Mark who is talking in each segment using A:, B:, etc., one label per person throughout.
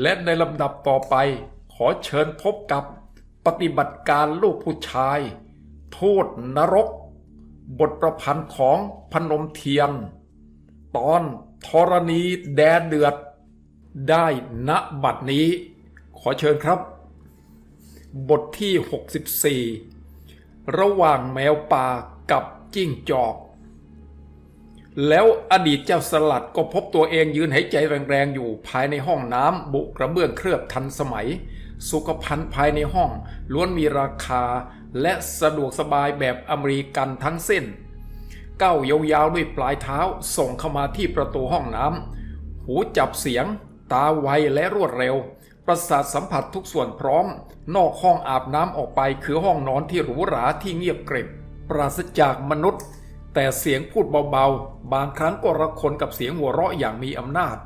A: และในลำดับต่อไปขอเชิญพบกับปฏิบัติการลูกผู้ชาย โทษนรก บทประพันธ์ของพนมเทียน ตอนธรณีแดเดือด ได้ณบัดนี้ ขอเชิญครับ บทที่ 64 ระหว่างแมวป่ากับจิ้งจอก แล้วอดีตเจ้าสลัดก็พบตัวเองยืนหายใจแรงๆอยู่ภายในห้องน้ำบุกระเบื้องเคลือบทันสมัย สุขภัณฑ์ภายในห้องล้วนมีราคาและสะดวกสบายแบบอเมริกันทั้งเส้นก้าวยาวๆด้วยปลายเท้าส่งเข้ามาที่ประตูห้องน้ำหูจับเสียง ตาไวและรวดเร็ว ประสาทสัมผัสทุกส่วนพร้อม นอกห้องอาบน้ำออกไปคือห้องนอนที่หรูหราที่เงียบกริบ ปราศจากมนุษย์ แต่เสียงพูดเบาๆ บางครั้งก็ระคนกับเสียงหัวเราะอย่างมีอำนาจ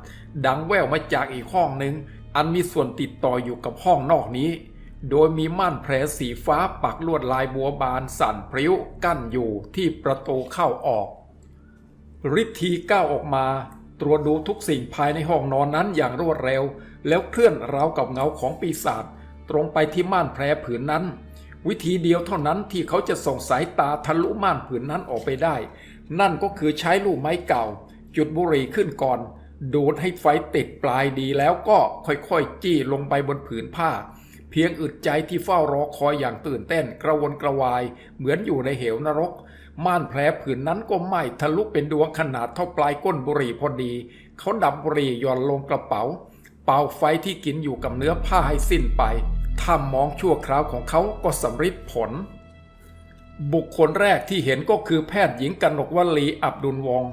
A: ดังแว่วมาจากอีกห้องหนึ่ง อันมีส่วนติดต่ออยู่กับห้องนอกนี้ โดยมีม่านแผลสีฟ้าปักลวดลายบัวบานสั่นพริ้วกั้นอยู่ที่ประตูเข้าออกฤทธีก้าวออกมา ตรวจดูทุกสิ่งภายในห้องนอนนั้นอย่างรวดเร็ว แล้วเคลื่อนราวกับเงาของปีศาจตรงไปที่ม่านแพรผืนนั้น วิธีเดียวเท่านั้นที่เขาจะส่งสายตาทะลุม่านผืนนั้นออกไปได้ นั่นก็คือใช้ลูกไม้เก่า จุดบุหรี่ขึ้นก่อน ดูดให้ไฟติดปลายดีแล้วก็ค่อยๆ จี้ลงไปบนผืนผ้า เพียงอึดใจที่เฝ้ารอคอยอย่างตื่นเต้นกระวนกระวาย เหมือนอยู่ในเหวนรก ม่านแผลผืนนั้นก็ไหม้ทะลุเป็นดวงขนาดเท่าปลายก้นบุหรี่พอดี เขาดับบุหรี่หย่อนลงกระเป๋า เป่าไฟที่กินอยู่กับเนื้อผ้าให้สิ้นไป ถ้ามองชั่วคราวของเขาก็สำฤทธิ์ผล บุคคลแรกที่เห็นก็คือแพทย์หญิงกนกวลีอับดุลวง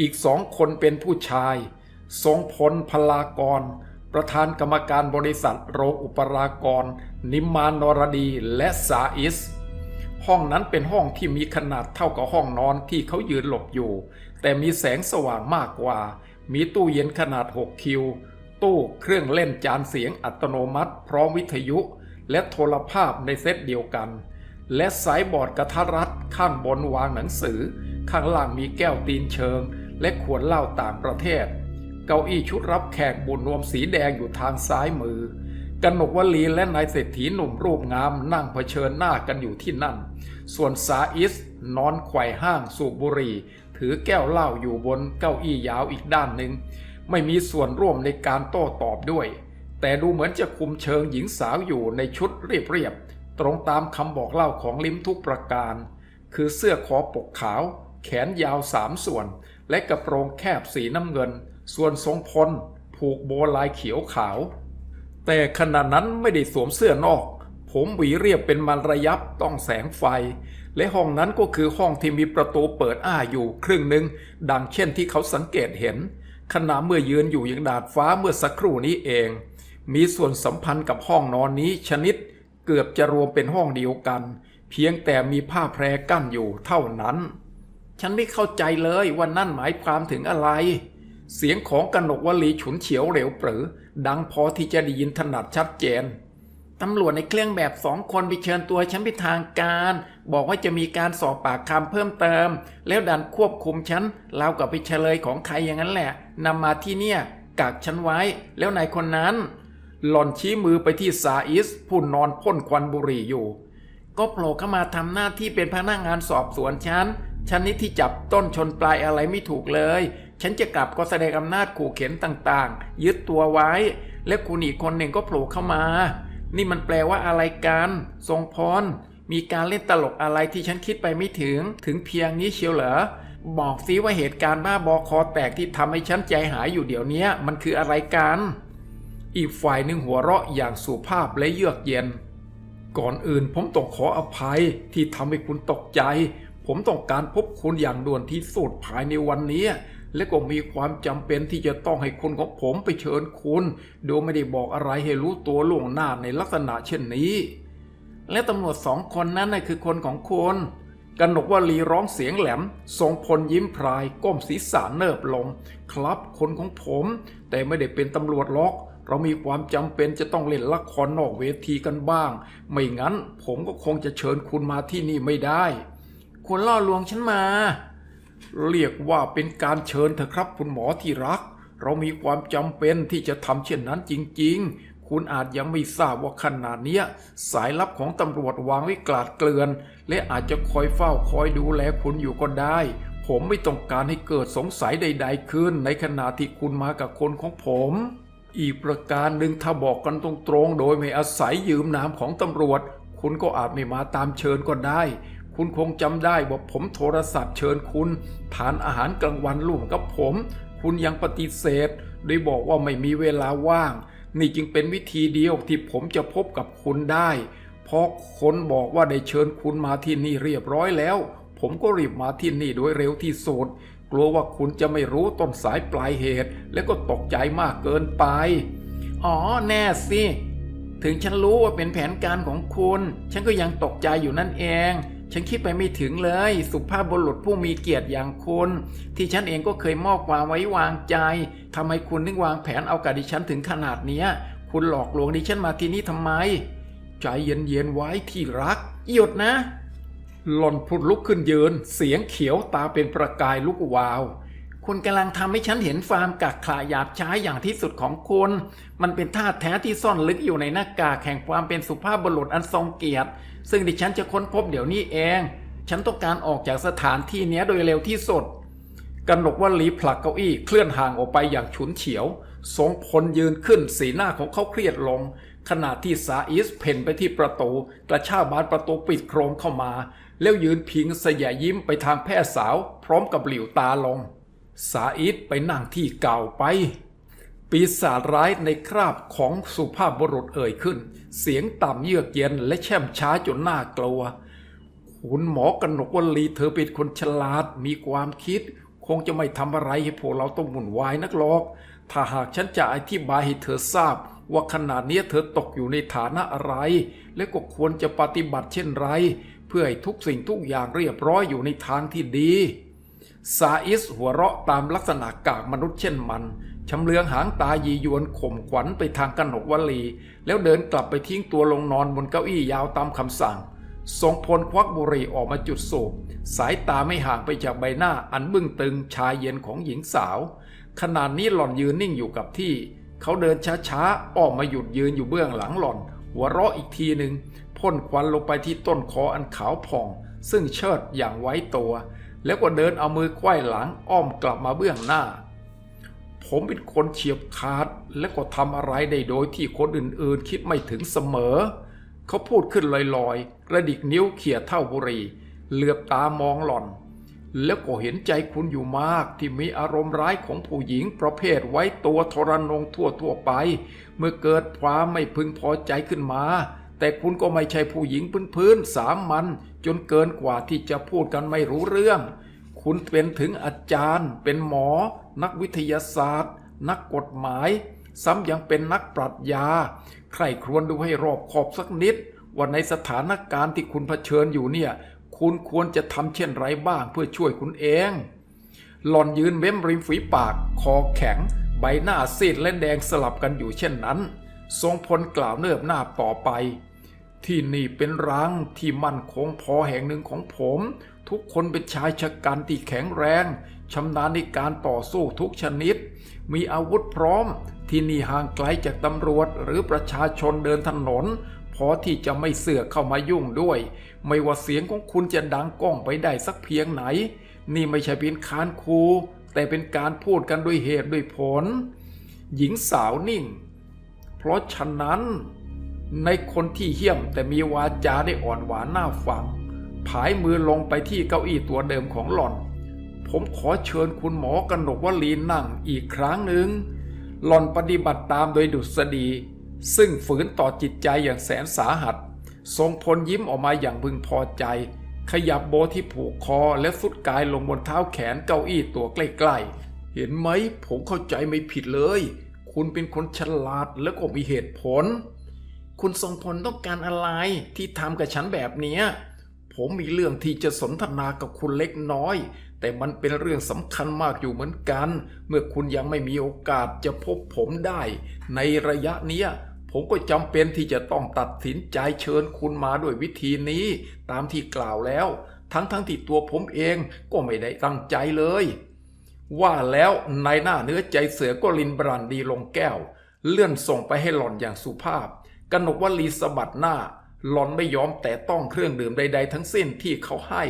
A: อีกสองคนเป็นผู้ชาย ทรงพลพลากร ประธานกรรมการบริษัทโรอุปรากร นิมมานรดีและสาอิส ห้องนั้นเป็นห้องที่มีขนาดเท่ากับห้องนอนที่เขายืนหลบอยู่ แต่มีแสงสว่างมากกว่า มีตู้เย็นขนาด 6 คิว ตู้เครื่องเล่นจานเสียงอัตโนมัติ พร้อมวิทยุ และโทรภาพในเซตเดียวกัน และสายบอร์ดกระทัดรัดข้างบนวางหนังสือ ข้างล่างมีแก้วตีนเชิง และขวดเหล้าต่างประเทศ เก้าอี้ชุดรับแขกบุญรวมสีแดงอยู่ทางซ้ายมือกนกวลีและนายเศรษฐีหนุ่มรูปงามนั่งเผชิญหน้ากันอยู่ที่นั่น ส่วนสาอิสนอนไขว่ห้างสูบบุหรี่ ถือแก้วเหล้าอยู่บนเก้าอี้ยาวอีกด้านหนึ่ง ไม่มีส่วนร่วมในการโต้ตอบด้วย แต่ดูเหมือนจะคุมเชิงหญิงสาวอยู่ในชุดเรียบๆ ตรงตามคำบอกเล่าของลิมทุกประการ คือเสื้อคอปกขาว แขนยาวสามส่วน และกระโปรงแคบสีน้ำเงิน ส่วนทรงพล ผูกโบลายเขียวขาว แต่ขณะนั้นไม่ได้สวมเสื้อนอก ผมหวีเรียบเป็นมันระยับต้องแสงไฟและห้องนั้นก็คือห้องที่มีประตูเปิดอ้าอยู่ครึ่งหนึ่งดังเช่นที่เขาสังเกตเห็น ขณะเมื่อยืนอยู่ยังดาดฟ้าเมื่อสักครู่นี้เอง มีส่วนสัมพันธ์กับห้องนอนนี้ชนิดเกือบจะรวมเป็นห้องเดียวกัน เพียงแต่มีผ้าแพรกั้นอยู่เท่านั้น ฉันไม่เข้าใจเลยว่านั่นหมายความถึงอะไร เสียงของกนกวลีฉุนเฉียวเหลวเปรือดังพอที่จะได้ยินถนัดชัดเจน ตำรวจในเครื่องแบบสองคนไปเชิญตัวฉันไปทางการ บอกว่าจะมีการสอบปากคำเพิ่มเติม แล้วดันควบคุมฉันเรากับไปเฉลยของใครอย่างนั้นแหละนำมาที่เนี่ยกักฉันไว้แล้วนายคนนั้น หล่อนชี้มือไปที่ซาอิสผู้นอนพ่นควันบุหรี่อยู่ ก็โผล่เข้ามาทำหน้าที่เป็นพนักงานสอบสวนฉันฉันนี่ที่จับต้นชนปลายอะไรไม่ถูกเลย ฉันจะกลับก็แสดงอำนาจขู่เข็นต่างๆ ยึดตัวไว้ และคุณอีกคนหนึ่งก็โผล่เข้ามา นี่มันแปลว่าอะไรกัน ทรงพร มีการเล่นตลกอะไรที่ฉันคิดไปไม่ถึง ถึงเพียงนี้เชียวเหรอ บอกสิว่าเหตุการณ์บ้าบอคอแตกที่ทำให้ฉันใจหายอยู่เดี๋ยวนี้มันคืออะไรกัน อีกฝ่ายหนึ่งหัวเราะอย่างสุภาพและเยือกเย็น ก่อนอื่นผมต้องขออภัยที่ทำให้คุณตกใจ ผมต้องการพบคุณอย่างด่วนที่สุดภายในวันนี้ และก็มีความจำเป็นที่จะต้องให้คนของผมไปเชิญคุณ โดยไม่ได้บอกอะไรให้รู้ตัวล่วงหน้าในลักษณะเช่นนี้ และตำรวจสองคนนั้นน่ะคือคนของคุณกนกวลีร้องเสียงแหลม ทรงพลยิ้มพราย ก้มศีรษะเนิบลง ครับคนของผม แต่ไม่ได้เป็นตำรวจล็อก เรามีความจำเป็นจะต้องเล่นละครนอกเวทีกันบ้าง ไม่งั้นผมก็คงจะเชิญคุณมาที่นี่ไม่ได้ คุณล่อลวงฉันมา เรียกว่าเป็นการเชิญเถอะครับคุณหมอที่รัก เรามีความจำเป็นที่จะทำเช่นนั้นจริง ๆ คุณอาจยังไม่ทราบว่าขนาดนี้สายลับของตำรวจวางไว้กลาดเกลื่อน และอาจจะคอยเฝ้าคอยดูแลคุณอยู่ก็ได้ ผมไม่ต้องการให้เกิดสงสัยใด ๆ ขึ้น ในขณะที่คุณมากับคนของผมอีกประการหนึ่งถ้าบอกกันตรงๆ โดยไม่อาศัยยืมนามของตำรวจ คุณก็อาจไม่มาตามเชิญก็ได้ คุณคงจำได้ว่าผมโทรศัพท์เชิญคุณทานอาหารกลางวันร่วมกับผม คุณยังปฏิเสธ โดยบอกว่าไม่มีเวลาว่าง นี่จึงเป็นวิธีเดียวที่ผมจะพบกับคุณได้ เพราะคนบอกว่าได้เชิญคุณมาที่นี่เรียบร้อยแล้ว ผมก็รีบมาที่นี่โดยเร็วที่สุดกลัวว่าคุณจะไม่รู้ต้นสายปลายเหตุ และก็ตกใจมากเกินไป อ๋อแน่สิถึงฉันรู้ว่าเป็นแผนการของคุณ ฉันก็ยังตกใจอยู่นั่นเอง ฉันคิดไปไม่ถึงเลย สุภาพบุรุษผู้มีเกียรติอย่างคุณ ที่ฉันเองก็เคยมอบความไว้วางใจทำไมคุณถึงวางแผนเอากับดิฉันถึงขนาดเนี้ย คุณหลอกลวงดิฉันมาที่นี่ทำไม ใจเย็นๆไว้ที่รัก หยุดนะ หล่อนพุดลุกขึ้นยืน เสียงเขียวตาเป็นประกายลุกวาว คุณกำลังทำให้ฉันเห็นฟาร์มกักขายาบช้าอย่างที่สุดของคุณ มันเป็นท่าแท้ที่ซ่อนลึกอยู่ในหน้ากากแห่งความเป็นสุภาพบุรุษอันทรงเกียรติ ซึ่งดิฉันจะค้นพบเดี๋ยวนี้เอง ฉันต้องการออกจากสถานที่นี้โดยเร็วที่สุดกนกวลีผลักเก้าอี้เคลื่อนห่างออกไปอย่างฉุนเฉียวทรงพลยืนขึ้นสีหน้าของเขาเครียดลง ขณะที่สาอิสเพ่นไปที่ประตู กระชากบานประตูปิดโครมเข้ามา แล้วยืนพิงเสยยิ้มไปทางแพทย์สาว พร้อมกับหลิวตาลง สาอิสไปนั่งที่เก่าไปปีศาจร้ายในคราบของสุภาพบุรุษเอ่ยขึ้น เสียงต่ำเยือกเย็นและแช่มช้าจนน่ากลัวคุณหมอกนกวลีเธอเป็นคนฉลาดมีความคิด คงจะไม่ทำอะไรให้พวกเราต้องหมุนวายนักหรอก ถ้าหากฉันจะอธิบายให้เธอทราบ ว่าขณะนี้เธอตกอยู่ในฐานะอะไร และก็ควรจะปฏิบัติเช่นไร เพื่อให้ทุกสิ่งทุกอย่างเรียบร้อยอยู่ในทางที่ดี ซาอิสหัวเราะตามลักษณะกากมนุษย์เช่นมันชำเลืองหางตายียวนข่มขวัญไปทางกนกวลี แล้วเดินกลับไปทิ้งตัวลงนอนบนเก้าอี้ยาวตามคำสั่ง ทรงพลควักบุหรี่ออกมาจุดสูบสายตาไม่ห่างไปจากใบหน้าอันบึ้งตึงชายเย็นของหญิงสาวขณะนี้หล่อนยืนนิ่งอยู่กับที่ เขาเดินช้าๆออกมาหยุดยืนอยู่เบื้องหลังหล่อน หัวเราะอีกทีหนึ่งพ่นควันลงไปที่ต้นคออันขาวผ่อง ซึ่งเชิดอย่างไว้ตัว แล้วก็เดินเอามือไขว้หลังอ้อมกลับมาเบื้องหน้า ผมเป็นคนเฉียบขาดและก็ทำอะไรได้โดยที่คนอื่นๆ คิดไม่ถึงเสมอ เขาพูดขึ้นลอยๆ กระดิกนิ้วเขี่ยเท่าบุรี เหลือบตามองหล่อน แล้วก็เห็นใจคุณอยู่มากที่มีอารมณ์ร้ายของผู้หญิงประเภทไว้ตัวทรนงทั่วทั่วๆไป เมื่อเกิดความไม่พึงพอใจขึ้นมา แต่คุณก็ไม่ใช่ผู้หญิงพื้นๆสามัญจนเกินกว่าที่จะพูดกันไม่รู้เรื่อง คุณเป็นถึงอาจารย์ เป็นหมอ นักวิทยาศาสตร์ นักกฎหมาย ซ้ำยังเป็นนักปรัชญา ใครครวญดูให้รอบขอบสักนิด ว่าในสถานการณ์ที่คุณเผชิญอยู่เนี่ย คุณควรจะทำเช่นไรบ้างเพื่อช่วยคุณเอง หล่อนยืนเม้มริมฝีปาก คอแข็ง ใบหน้าซีดและแดงสลับกันอยู่เช่นนั้น ทรงพลกล่าวเนิบหน้าต่อไป ที่นี่เป็นรังที่มั่นคงพอแห่งหนึ่งของผม ทุกคนเป็นชายชะกันที่แข็งแรงชำนาญในการต่อสู้ทุกชนิด มีอาวุธพร้อม ที่นี่ห่างไกลจากตำรวจหรือประชาชนเดินถนน พอที่จะไม่เสือกเข้ามายุ่งด้วย ไม่ว่าเสียงของคุณจะดังก้องไปได้สักเพียงไหน นี่ไม่ใช่เป็นคานคู แต่เป็นการพูดกันด้วยเหตุด้วยผล หญิงสาวนิ่ง เพราะฉะนั้น ในคนที่เหี้ยมแต่มีวาจาได้อ่อนหวานน่าฟัง ผายมือลงไปที่เก้าอี้ตัวเดิมของหล่อน ผมขอเชิญคุณหมอกนกวลีนั่งอีกครั้งหนึ่ง หล่อนปฏิบัติตามโดยดุษฎี ซึ่งฝืนต่อจิตใจอย่างแสนสาหัส ทรงพลยิ้มออกมาอย่างพึงพอใจ ขยับโบที่ผูกคอและฟุดกายลงบนเท้าแขนเก้าอี้ตัวใกล้ๆ เห็นไหมผมเข้าใจไม่ผิดเลย คุณเป็นคนฉลาดและก็มีเหตุผล คุณทรงพลต้องการอะไรที่ทำกับฉันแบบนี้ผมมีเรื่องที่จะสนทนากับคุณเล็กน้อย แต่มันเป็นเรื่องสำคัญมากอยู่เหมือนกัน เมื่อคุณยังไม่มีโอกาสจะพบผมได้ ในระยะนี้ผมก็จำเป็นที่จะต้องตัดสินใจเชิญคุณมาด้วยวิธีนี้ตามที่กล่าวแล้ว ทั้งๆทที่ตัวผมเองก็ไม่ได้ตั้งใจเลย ว่าแล้วนายหน้าเนื้อใจเสือก็ลินบรันดีลงแก้ว เลื่อนส่งไปให้หล่อนอย่างสุภาพ กนกวลีสะบัดหน้าหลอนไม่ยอมแต่ต้องเครื่องดื่มใด ๆ ทั้งสิ้นที่เขาให้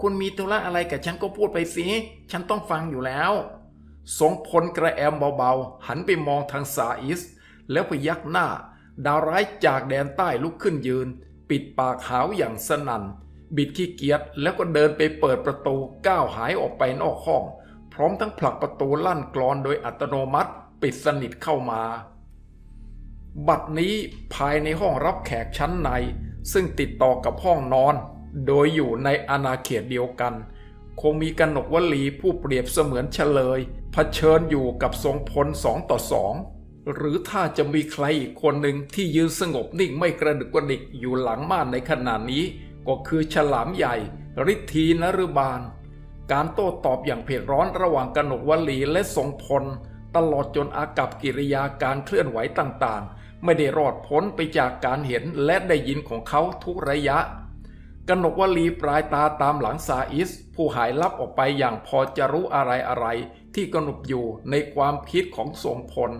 A: คุณมีธุระอะไรกับฉันก็พูดไปสิ ฉันต้องฟังอยู่แล้วทรงพลกระแอมเบาๆ หันไปมองทางสาอิส แล้วพยักหน้า ดาวร้ายจากแดนใต้ลุกขึ้นยืน ปิดปากหาวอย่างสนั่น บิดขี้เกียจแล้วก็เดินไปเปิดประตูก้าวหายออกไปนอกห้อง พร้อมทั้งผลักประตูลั่นกรอนโดยอัตโนมัติ ปิดสนิทเข้ามา บัดนี้ภายในห้องรับแขกชั้นใน ซึ่งติดต่อกับห้องนอน โดยอยู่ในอาณาเขตเดียวกัน คงมีกนกวลีผู้เปรียบเสมือนเฉลยเผชิญอยู่กับทรงพลสองต่อสองหรือถ้าจะมีใครอีกคนหนึ่งที่ยืนสงบนิ่งไม่กระดึกกระดิกอยู่หลังม่านในขณะนี้ ก็คือฉลามใหญ่ฤทธีนฤบาล การโต้ตอบอย่างเผ็ดร้อนระหว่างกนกวลีและทรงพล ตลอดจนอากับกิริยาการเคลื่อนไหวต่างๆ ไม่ได้รอดพ้นไปจากการเห็นและได้ยินของเขาทุกระยะกนกวลีปลายตาตามหลังซาอิส ผู้หายลับออกไปอย่างพอจะรู้อะไรอะไร ที่กนบอยู่ในความคิดของทรงพล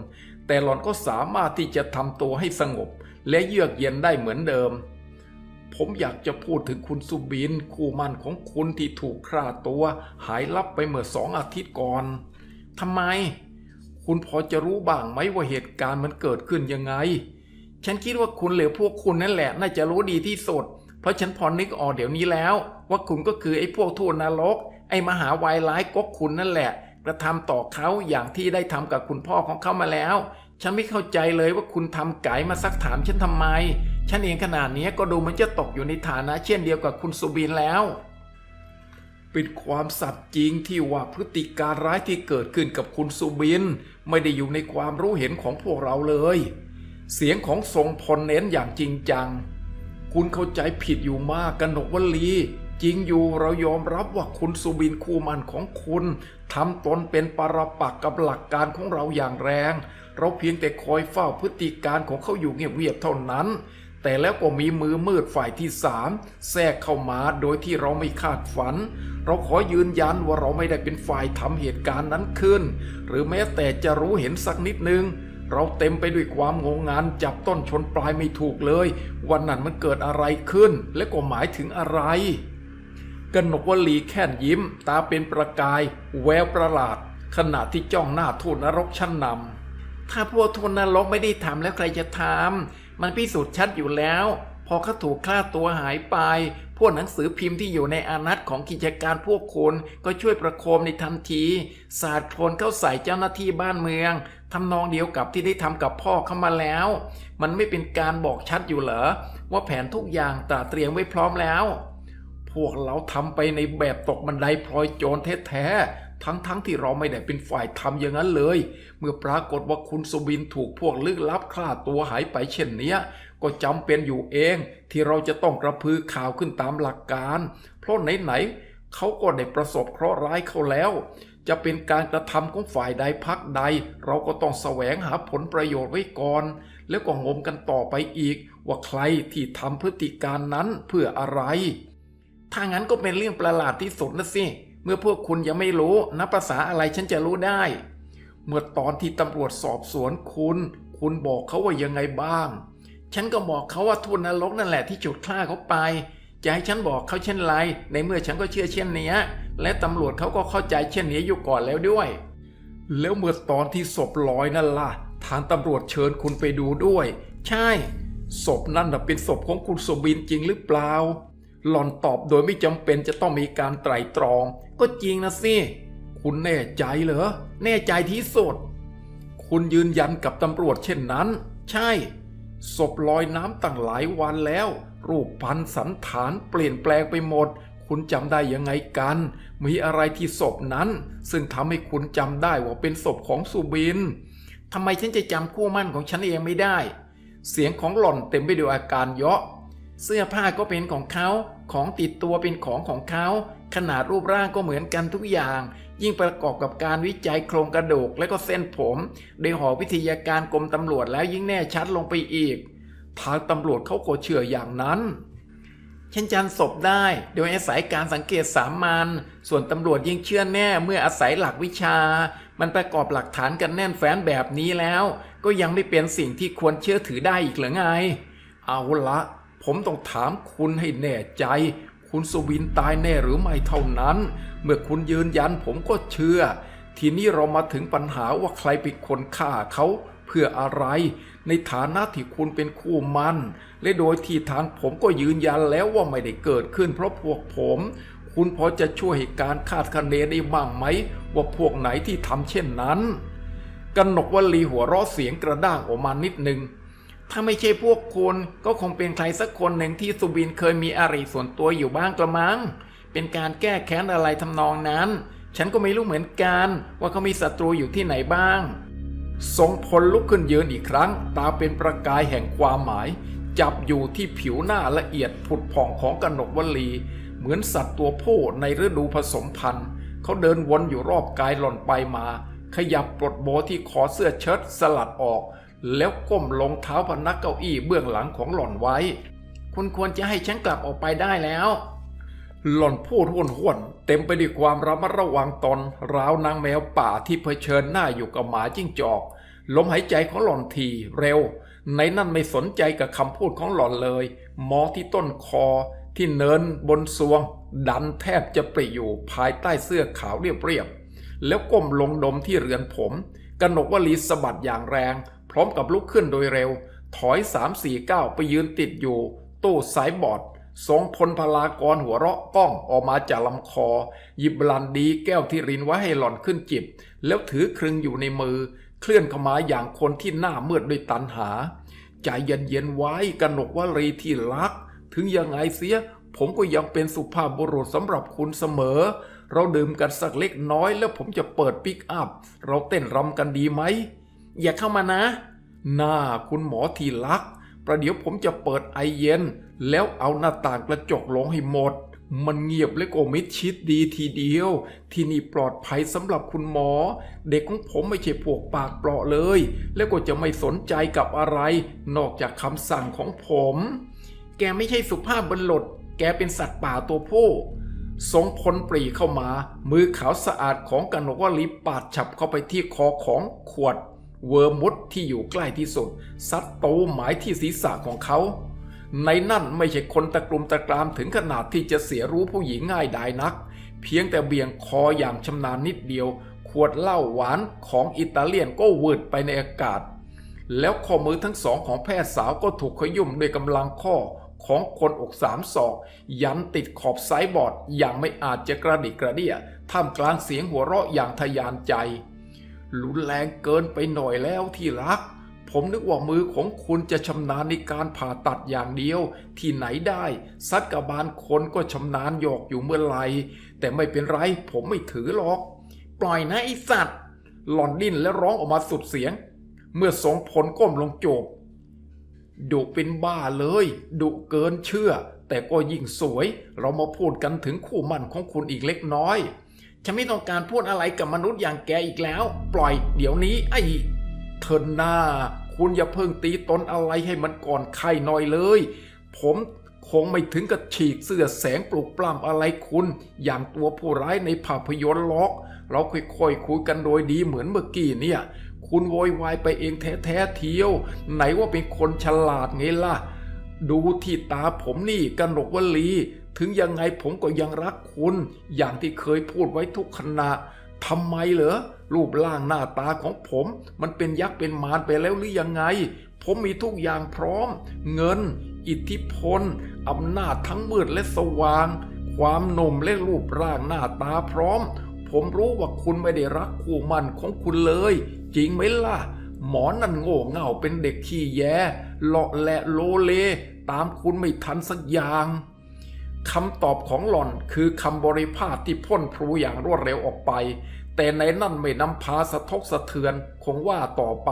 A: แต่หล่อนก็สามารถที่จะทำตัวให้สงบ และเยือกเย็นได้เหมือนเดิม ผมอยากจะพูดถึงคุณสุบิน คู่มั่นของคุณที่ถูกฆ่าตัว หายลับไปเมื่อสองอาทิตย์ก่อนทำไม คุณพอจะรู้บ้างไหมว่าเหตุการณ์มันเกิดขึ้นยังไง ฉันคิดว่าคุณหรือพวกคุณนั่นแหละ น่าจะรู้ดีที่สุด เพราะฉันพอนึกออกเดี๋ยวนี้แล้ว ว่าคุณก็คือไอ้พวกทูตนรก ไอ้มหาวายร้ายก๊กคุณนั่นแหละ กระทำต่อเขาอย่างที่ได้ทำกับคุณพ่อของเขามาแล้ว ฉันไม่เข้าใจเลยว่าคุณทำไก่มาซักถามฉันทำไม ฉันเองขนาดนี้ก็ดูเหมันจะตกอยู่ในฐานะเช่นเดียวกับคุณสุบินแล้ว เป็นความสัตย์จริงที่ว่าพฤติการร้ายที่เกิดขึ้นกับคุณสุบิน ไม่ได้อยู่ในความรู้เห็นของพวกเราเลย เสียงของทรงพลเน้นอย่างจริงจัง คุณเข้าใจผิดอยู่มากกนหนกวลีจริงอยู่เรายอมรับว่าคุณสุบินคู่มันของคุณทำตนเป็นปรปักกับหลักการของเราอย่างแรง เราเพียงแต่คอยเฝ้าพฤติการของเขาอยู่เงียบๆเท่านั้น แต่แล้วก็มีมือมืดฝ่ายที่สามแทรกเข้ามาโดยที่เราไม่คาดฝัน เราขอยืนยันว่าเราไม่ได้เป็นฝ่ายทำเหตุการณ์นั้นขึ้น หรือแม้แต่จะรู้เห็นสักนิดนึง เราเต็มไปด้วยความงงงานจับต้นชนปลายไม่ถูกเลย วันนั้นมันเกิดอะไรขึ้น และก็หมายถึงอะไรกนกวลีแค่นยิ้ม ตาเป็นประกาย แววประหลาด ขณะที่จ้องหน้าทูตนรกชั้นนำถ้าพวกทูตนรกไม่ได้ทำแล้วใครจะทำ มันพิสูจน์ชัดอยู่แล้ว พอเขาถูกฆ่าตัวหายไป พวกหนังสือพิมพ์ที่อยู่ในอานัตของกิจการพวกคุณก็ช่วยประโคมในทันที สาดโคลนเข้าใส่เจ้าหน้าที่บ้านเมืองทำนองเดียวกับที่ได้ทำกับพ่อเขามาแล้ว มันไม่เป็นการบอกชัดอยู่เหรอ ว่าแผนทุกอย่างตราเตรียมไว้พร้อมแล้ว พวกเราทำไปในแบบตกบันไดพลอยโจรแท้ๆ ทั้งๆทที่เราไม่ได้เป็นฝ่ายทำอย่างนั้นเลย เมื่อปรากฏว่าคุณสุบินถูกพวกลึกลับฆ่าตัวหายไปเช่นนี้ก็จำเป็นอยู่เองที่เราจะต้องกระพือข่าวขึ้นตามหลักการ เพราะไหนๆเขาก็ได้ประสบเคราะห์ร้ายเขาแล้ว จะเป็นการกระทำของฝ่ายใดพักใด เราก็ต้องแสวงหาผลประโยชน์ไว้ก่อน แล้วก็งมกันต่อไปอีก ว่าใครที่ทำพฤติการนั้นเพื่ออะไร ถ้างั้นก็เป็นเรื่องประหลาดที่สุดนะสิ เมื่อพวกคุณยังไม่รู้นับภาษาอะไรฉันจะรู้ได้ เมื่อตอนที่ตำรวจสอบสวนคุณ คุณบอกเขาว่ายังไงบ้าง ฉันก็บอกเขาว่าทุนนรกนั่นแหละที่จุดฆ่าเขาไป จะให้ฉันบอกเขาเช่นไร ในเมื่อฉันก็เชื่อเช่นเนี้และตำรวจเขาก็เข้าใจเช่นนี้อยู่ก่อนแล้วด้วย แล้วเมื่อตอนที่ศพลอยนั่นล่ะ ทางตำรวจเชิญคุณไปดูด้วย ใช่ ศพนั่นเป็นศพของคุณสมบินจริงหรือเปล่า หล่อนตอบโดยไม่จำเป็นจะต้องมีการไตร่ตรอง ก็จริงนะสิ คุณแน่ใจเหรอ แน่ใจที่สุด คุณยืนยันกับตำรวจเช่นนั้น ใช่ ศพลอยน้ำตั้งหลายวันแล้ว รูปพันสันฐานเปลี่ยนแปลงไปหมด คุณจำได้ยังไงกัน มีอะไรที่ศพนั้น ซึ่งทำให้คุณจำได้ว่าเป็นศพของสุบินทำไมฉันจะจำคู่มั่นของฉันเองไม่ได้ เสียงของหล่อนเต็มไปด้วยอาการเยาะ เสื้อผ้าก็เป็นของเขา ของติดตัวเป็นของของเขา ขนาดรูปร่างก็เหมือนกันทุกอย่าง ยิ่งประกอบกับการวิจัยโครงกระดูกและก็เส้นผม โดยหอวิทยาการกรมตำรวจแล้วยิ่งแน่ชัดลงไปอีก ทางตำรวจเขาก็เชื่ออย่างนั้น
B: ฉันจันศพได้โดยอาศัยการสังเกตสามัญส่วนตำรวจยิ่งเชื่อแน่เมื่ออาศัยหลักวิชา มันประกอบหลักฐานกันแน่นแฟ้นแบบนี้แล้ว ก็ยังไม่เป็นสิ่งที่ควรเชื่อถือได้อีกหรือไง
A: เอาละ ผมต้องถามคุณให้แน่ใจ คุณสุวินตายแน่หรือไม่เท่านั้น เมื่อคุณยืนยันผมก็เชื่อ ทีนี้เรามาถึงปัญหาว่าใครเป็นคนฆ่าเขาเพื่ออะไร ในฐานะที่คุณเป็นคู่มัน และโดยที่ทางผมก็ยืนยันแล้วว่าไม่ได้เกิดขึ้นเพราะพวกผม คุณพอจะช่วยให้การคาดคะเนได้บ้างไหม ว่าพวกไหนที่ทำเช่นนั้นกนกวลีหัวเราะเสียงกระด้างออกมานิดหนึ่ง
B: ถ้าไม่ใช่พวกคุณก็คงเป็นใครสักคนหนึ่งที่สุบินเคยมีอะไรส่วนตัวอยู่บ้างกระมัง เป็นการแก้แค้นอะไรทำนองนั้น ฉันก็ไม่รู้เหมือนกันว่าเขามีศัตรูอยู่ที่ไหนบ้าง
A: ทรงพลลุกขึ้นยืนอีกครั้ง ตาเป็นประกายแห่งความหมาย จับอยู่ที่ผิวหน้าละเอียดผุดผ่องของกนกวลี เหมือนสัตว์ตัวผู้ในฤดูผสมพันธุ์เขาเดินวนอยู่รอบกายหล่นไปมา ขยับปลดโบที่คอเสื้อเชิ้ตสลัดออก แล้วก้มลงเท้าพนักเก้าอี้เบื้องหลังของหล่อนไว้
B: คุณควรจะให้ฉันกลับออกไปได้แล้ว
A: หล่อนพูดห้วนห้วนๆเต็มไปด้วยความระมัดระวังตนราวนางแมวป่าที่เผชิญหน้าอยู่กับหมาจิ้งจอก ลมหายใจของหล่อนทีเร็ว ในนั่นไม่สนใจกับคำพูดของหล่อนเลย มองที่ต้นคอที่เนินบนซวง ดันแทบจะปริอยู่ภายใต้เสื้อขาวเรียบๆแล้วก้มลงดมที่เรือนผมกนกวลีสะบัดอย่างแรง พร้อมกับลุกขึ้นโดยเร็ว ถอยสามสี่ก้าไปยืนติดอยู่ ตู้สายบอดทรงพลพลากรหัวเราะก้องออกมาจากลำคอ หยิบบลันดีแก้วที่รินไว้ให้หล่อนขึ้นจิบ แล้วถือครึงอยู่ในมือ เคลื่อนเข้ามาอย่างคนที่หน้ามืดด้วยตันหา ใจเย็นๆไว้กนกวลีที่รัก ถึงยังไงเสีย ผมก็ยังเป็นสุภาพบุรุษสำหรับคุณเสมอ เราดื่มกันสักเล็กน้อยแล้วผมจะเปิดปิกอัพ เราเต้นรำกันดีไหม
B: อย่าเข้ามานะ
A: หน้าคุณหมอที่รัก ประเดี๋ยวผมจะเปิดไอเย็น แล้วเอาหน้าต่างกระจกลงให้หมด มันเงียบและก็มิดชิดดีทีเดียว ที่นี่ปลอดภัยสำหรับคุณหมอ เด็กของผมไม่ใช่พวกปากเปราะเลย แล้วก็จะไม่สนใจกับอะไร นอกจากคำสั่งของผม
B: แกไม่ใช่สุภาพบรรลดแกเป็นสัตว์ป่าตัวผู้
A: ทรงพลปรีเข้ามา มือขาวสะอาดของกนกวลีปาดฉับเข้าไปที่คอของขวด เวอร์มุดที่อยู่ใกล้ที่สุดซัดโตหมายที่ศีรษะของเขา ในนั่นไม่ใช่คนตะกลุมตะกรามถึงขนาดที่จะเสียรู้ผู้หญิงง่ายดายนัก เพียงแต่เบี่ยงคออย่างชำนาญนิดเดียว ขวดเหล้าหวานของอิตาเลียนก็วืดไปในอากาศ แล้วข้อมือทั้งสองของแพทย์สาวก็ถูกขยุ่มด้วยกำลังข้อของคนอกสามศอก ยันติดขอบไซบอร์ดอย่างไม่อาจจะกระดิกกระเดี่ยท่ามกลางเสียงหัวเราะอย่างทะยานใจ รุนแรงเกินไปหน่อยแล้วที่รัก ผมนึกว่ามือของคุณจะชำนาญในการผ่าตัดอย่างเดียว ที่ไหนได้ซัดกระบาลคนก็ชำนาญหยอกอยู่เมื่อไหร่แต่ไม่เป็นไรผมไม่ถือหรอก
B: ปล่อยนะไอสัตว์
A: หล่อนดิ้นและร้องออกมาสุดเสียง เมื่อทรงพลก้มลงโจบดุเป็นบ้าเลยดุเกินเชื่อ แต่ก็ยิ่งสวย เรามาพูดกันถึงคู่มั่นของคุณอีกเล็กน้อย
B: ฉันไม่ต้องการพูดอะไรกับมนุษย์อย่างแกอีกแล้ว ปล่อยเดี๋ยวนี้ ไอ้
A: เทินหน้า คุณอย่าเพิ่งตีตนอะไรให้มันก่อนใครหน่อยเลย ผมคงไม่ถึงกับฉีกเสื้อแสงปลุกปล้ำอะไรคุณ อย่างตัวผู้ร้ายในภาพยนตร์ล็อก เราค่อยๆคุยกันโดยดีเหมือนเมื่อกี้เนี่ย คุณโวยวายไปเองแท้ๆเที่ยว ไหนว่าเป็นคนฉลาดไงล่ะ ดูที่ตาผมนี่กนกวลี ถึงยังไงผมก็ยังรักคุณ อย่างที่เคยพูดไว้ทุกขณะทำไมเหรอรูปร่างหน้าตาของผม มันเป็นยักษ์เป็นมารไปแล้วหรือยังไง ผมมีทุกอย่างพร้อม เงิน อิทธิพลอำนาจทั้งมืดและสว่าง ความหนุ่มและรูปร่างหน้าตาพร้อม ผมรู้ว่าคุณไม่ได้รักคู่มันของคุณเลย จริงไหมล่ะ หมอนั่นโง่เง่าเป็นเด็กขี้แยเลาะแหละโลเล ตามคุณไม่ทันสักอย่าง คำตอบของหล่อนคือคำบริพาทที่พ่นพลูอย่างรวดเร็วออกไป แต่ในนั่นไม่นำพาสะทกสะเทือนคงว่าต่อไป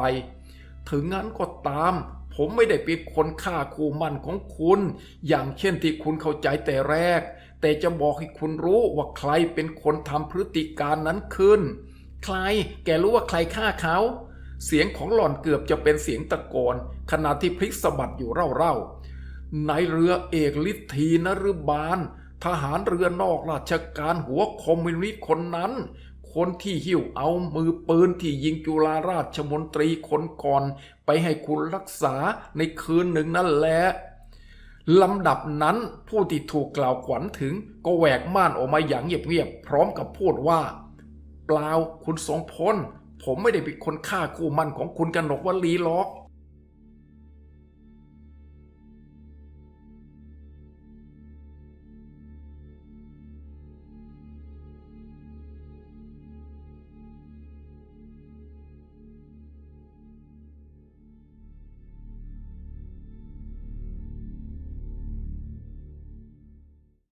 A: ถึงงั้นก็ตาม ผมไม่ได้เป็นคนฆ่าคู่มันของคุณ อย่างเช่นที่คุณเข้าใจแต่แรก แต่จะบอกให้คุณรู้ว่าใครเป็นคนทำพฤติการนั้นขึ้น
B: ใคร แกรู้ว่าใครฆ่าเขา
A: เสียงของหล่อนเกือบจะเป็นเสียงตะโกนขณะที่พลิกสะบัดอยู่เร่าๆ ในเรือเอกฤทธีนฤบาล ทหารเรือนอกราชการหัวคอมมิวนิสต์คนนั้น คนที่หิ้วเอามือปืนที่ยิงจุฬาราชมนตรีคนก่อน ไปให้คุณรักษาในคืนหนึ่งนั่นแหละลำดับนั้นผู้ที่ถูกกล่าวขวัญถึงก็แหวกม่านออกมาอย่างเงียบๆพร้อมกับพูดว่า เปล่าคุณทรงพล ผมไม่ได้เป็นคนฆ่าคู่มั่นของคุณกนกวลีหรอก